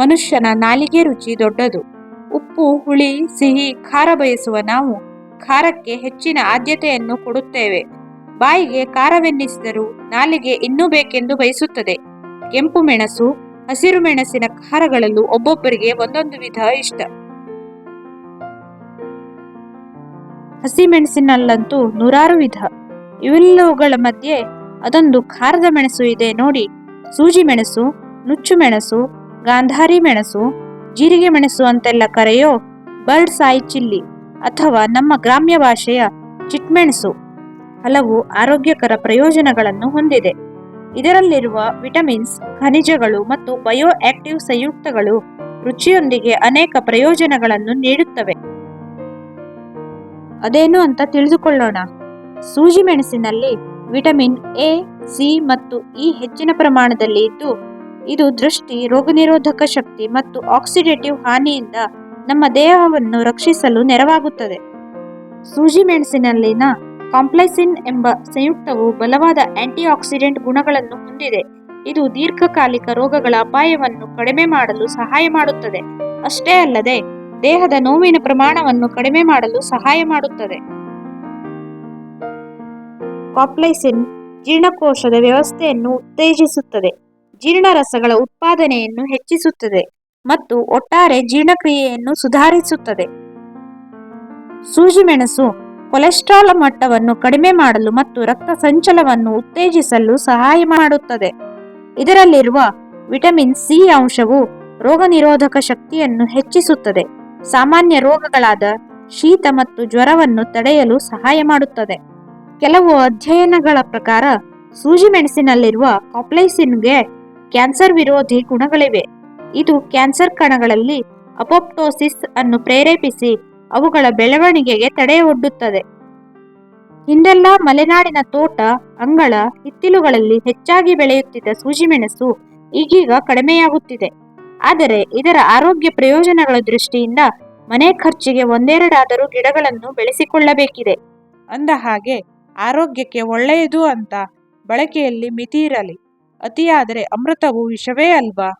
ಮನುಷ್ಯನ ನಾಲಿಗೆ ರುಚಿ ದೊಡ್ಡದು. ಉಪ್ಪು, ಹುಳಿ, ಸಿಹಿ, ಖಾರ ಬಯಸುವ ನಾವು ಖಾರಕ್ಕೆ ಹೆಚ್ಚಿನ ಆದ್ಯತೆಯನ್ನು ಕೊಡುತ್ತೇವೆ. ಬಾಯಿಗೆ ಖಾರವೆನ್ನಿಸಿದರೂ ನಾಲಿಗೆ ಇನ್ನೂ ಬೇಕೆಂದು ಬಯಸುತ್ತದೆ. ಕೆಂಪು ಮೆಣಸು, ಹಸಿರು ಮೆಣಸಿನ ಖಾರಗಳಲ್ಲೂ ಒಬ್ಬೊಬ್ಬರಿಗೆ ಒಂದೊಂದು ವಿಧ ಇಷ್ಟ. ಹಸಿ ಮೆಣಸಿನಲ್ಲಂತೂ ನೂರಾರು ವಿಧ. ಇವೆಲ್ಲವುಗಳ ಮಧ್ಯೆ ಅದೊಂದು ಖಾರದ ಮೆಣಸು ಇದೆ ನೋಡಿ. ಸೂಜಿ ಮೆಣಸು, ನುಚ್ಚು ಮೆಣಸು ಗಾಂಧಾರಿ ಮೆಣಸು, ಜೀರಿಗೆ ಮೆಣಸು ಅಂತೆಲ್ಲ ಕರೆಯೋ ಬರ್ಡ್ಸ್ ಸಾಯಿ ಚಿಲ್ಲಿ ಅಥವಾ ನಮ್ಮ ಗ್ರಾಮ್ಯ ಭಾಷೆಯ ಚಿಟ್ಮೆಣಸು ಹಲವು ಆರೋಗ್ಯಕರ ಪ್ರಯೋಜನಗಳನ್ನು ಹೊಂದಿದೆ. ಇದರಲ್ಲಿರುವ ವಿಟಮಿನ್ಸ್, ಖನಿಜಗಳು ಮತ್ತು ಬಯೋ ಆಕ್ಟಿವ್ ಸಂಯುಕ್ತಗಳು ರುಚಿಯೊಂದಿಗೆ ಅನೇಕ ಪ್ರಯೋಜನಗಳನ್ನು ನೀಡುತ್ತವೆ. ಅದೇನು ಅಂತ ತಿಳಿದುಕೊಳ್ಳೋಣ. ಸೂಜಿ ಮೆಣಸಿನಲ್ಲಿ ವಿಟಮಿನ್ ಎ, ಸಿ ಮತ್ತು ಇ ಹೆಚ್ಚಿನ ಪ್ರಮಾಣದಲ್ಲಿ ಇದ್ದು ಇದು ದೃಷ್ಟಿ, ರೋಗನಿರೋಧಕ ಶಕ್ತಿ ಮತ್ತು ಆಕ್ಸಿಡೇಟಿವ್ ಹಾನಿಯಿಂದ ನಮ್ಮ ದೇಹವನ್ನು ರಕ್ಷಿಸಲು ನೆರವಾಗುತ್ತದೆ. ಸೂಜಿ ಮೆಣಸಿನಲ್ಲಿನ ಕಾಂಪ್ಲೈಸಿನ್ ಎಂಬ ಸಂಯುಕ್ತವು ಬಲವಾದ ಆಂಟಿ ಆಕ್ಸಿಡೆಂಟ್ ಗುಣಗಳನ್ನು ಹೊಂದಿದೆ. ಇದು ದೀರ್ಘಕಾಲಿಕ ರೋಗಗಳ ಅಪಾಯವನ್ನು ಕಡಿಮೆ ಮಾಡಲು ಸಹಾಯ ಮಾಡುತ್ತದೆ. ಅಷ್ಟೇ ಅಲ್ಲದೆ, ದೇಹದ ನೋವಿನ ಪ್ರಮಾಣವನ್ನು ಕಡಿಮೆ ಮಾಡಲು ಸಹಾಯ ಮಾಡುತ್ತದೆ. ಕಾಪ್ಲೈಸಿನ್ ಜೀರ್ಣಕೋಶದ ವ್ಯವಸ್ಥೆಯನ್ನು ಉತ್ತೇಜಿಸುತ್ತದೆ. ಜೀರ್ಣರಸಗಳ ಉತ್ಪಾದನೆಯನ್ನು ಹೆಚ್ಚಿಸುತ್ತದೆ ಮತ್ತು ಒಟ್ಟಾರೆ ಜೀರ್ಣಕ್ರಿಯೆಯನ್ನು ಸುಧಾರಿಸುತ್ತದೆ. ಸೂಜಿ ಮೆಣಸು ಕೊಲೆಸ್ಟ್ರಾಲ್ ಮಟ್ಟವನ್ನು ಕಡಿಮೆ ಮಾಡಲು ಮತ್ತು ರಕ್ತ ಸಂಚಲವನ್ನು ಉತ್ತೇಜಿಸಲು ಸಹಾಯ ಮಾಡುತ್ತದೆ. ಇದರಲ್ಲಿರುವ ವಿಟಮಿನ್ ಸಿ ಅಂಶವು ರೋಗನಿರೋಧಕ ಶಕ್ತಿಯನ್ನು ಹೆಚ್ಚಿಸುತ್ತದೆ. ಸಾಮಾನ್ಯ ರೋಗಗಳಾದ ಶೀತ ಮತ್ತು ಜ್ವರವನ್ನು ತಡೆಯಲು ಸಹಾಯ ಮಾಡುತ್ತದೆ. ಕೆಲವು ಅಧ್ಯಯನಗಳ ಪ್ರಕಾರ ಸೂಜಿ ಮೆಣಸಿನಲ್ಲಿರುವ ಕಾಪ್ಲೈಸಿನ್ಗೆ ಕ್ಯಾನ್ಸರ್ ವಿರೋಧಿ ಗುಣಗಳಿವೆ. ಇದು ಕ್ಯಾನ್ಸರ್ ಕಣಗಳಲ್ಲಿ ಅಪೋಪ್ಟೋಸಿಸ್ ಅನ್ನು ಪ್ರೇರೇಪಿಸಿ ಅವುಗಳ ಬೆಳವಣಿಗೆಗೆ ತಡೆ ಒಡ್ಡುತ್ತದೆ. ಹಿಂದೆಲ್ಲ ಮಲೆನಾಡಿನ ತೋಟ, ಅಂಗಳ, ಹಿತ್ತಿಲುಗಳಲ್ಲಿ ಹೆಚ್ಚಾಗಿ ಬೆಳೆಯುತ್ತಿದ್ದ ಸೂಜಿಮೆಣಸು ಈಗೀಗ ಕಡಿಮೆಯಾಗುತ್ತಿದೆ. ಆದರೆ ಇದರ ಆರೋಗ್ಯ ಪ್ರಯೋಜನಗಳ ದೃಷ್ಟಿಯಿಂದ ಮನೆ ಖರ್ಚಿಗೆ ಒಂದೆರಡಾದರೂ ಗಿಡಗಳನ್ನು ಬೆಳೆಸಿಕೊಳ್ಳಬೇಕಿದೆ. ಅಂದ ಹಾಗೆ, ಆರೋಗ್ಯಕ್ಕೆ ಒಳ್ಳೆಯದು ಅಂತ ಬಳಕೆಯಲ್ಲಿ ಮಿತಿ ಇರಲಿ. ಅತಿಯಾದರೆ ಅಮೃತವು ವಿಷವೇ ಅಲ್ವಾ?